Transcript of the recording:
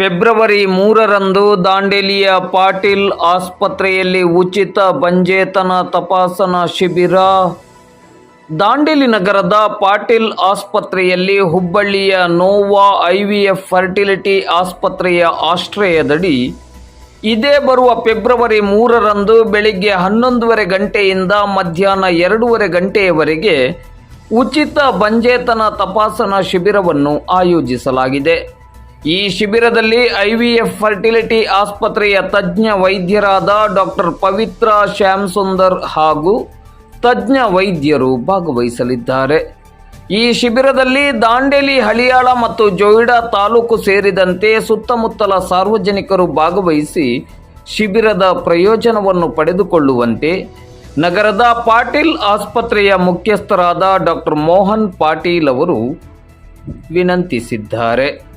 February ಮೂರರಂದು ದಾಂಡೇಲಿಯ ಪಾಟೀಲ್ ಆಸ್ಪತ್ರೆಯಲ್ಲಿ ಉಚಿತ ಬಂಜೇತನ ತಪಾಸಣಾ ಶಿಬಿರ. ದಾಂಡೇಲಿ ನಗರದ ಪಾಟೀಲ್ ಆಸ್ಪತ್ರೆಯಲ್ಲಿ ಹುಬ್ಬಳ್ಳಿಯ ನೋವಾ ಐವಿಎಫ್ ಫರ್ಟಿಲಿಟಿ ಆಸ್ಪತ್ರೆಯ ಆಶ್ರಯದಡಿ ಇದೇ ಬರುವ ಫೆಬ್ರವರಿ ಮೂರರಂದು ಬೆಳಿಗ್ಗೆ ಹನ್ನೊಂದುವರೆ ಗಂಟೆಯಿಂದ ಮಧ್ಯಾಹ್ನ ಎರಡೂವರೆ ಗಂಟೆಯವರೆಗೆ ಉಚಿತ ಬಂಜೇತನ ತಪಾಸಣಾ ಶಿಬಿರವನ್ನು ಆಯೋಜಿಸಲಾಗಿದೆ. ಈ ಶಿಬಿರದಲ್ಲಿ ಐವಿಎಫ್ ಫರ್ಟಿಲಿಟಿ ಆಸ್ಪತ್ರೆಯ ತಜ್ಞ ವೈದ್ಯರಾದ ಡಾಕ್ಟರ್ ಪವಿತ್ರ ಶ್ಯಾಮ್ ಸುಂದರ್ ಹಾಗೂ ತಜ್ಞ ವೈದ್ಯರು ಭಾಗವಹಿಸಲಿದ್ದಾರೆ. ಈ ಶಿಬಿರದಲ್ಲಿ ದಾಂಡೇಲಿ, ಹಳಿಯಾಳ ಮತ್ತು ಜೋಯಿಡಾ ತಾಲೂಕು ಸೇರಿದಂತೆ ಸುತ್ತಮುತ್ತಲ ಸಾರ್ವಜನಿಕರು ಭಾಗವಹಿಸಿ ಶಿಬಿರದ ಪ್ರಯೋಜನವನ್ನು ಪಡೆದುಕೊಳ್ಳುವಂತೆ ನಗರದ ಪಾಟೀಲ್ ಆಸ್ಪತ್ರೆಯ ಮುಖ್ಯಸ್ಥರಾದ ಡಾಕ್ಟರ್ ಮೋಹನ್ ಪಾಟೀಲ್ ಅವರು ವಿನಂತಿಸಿದ್ದಾರೆ.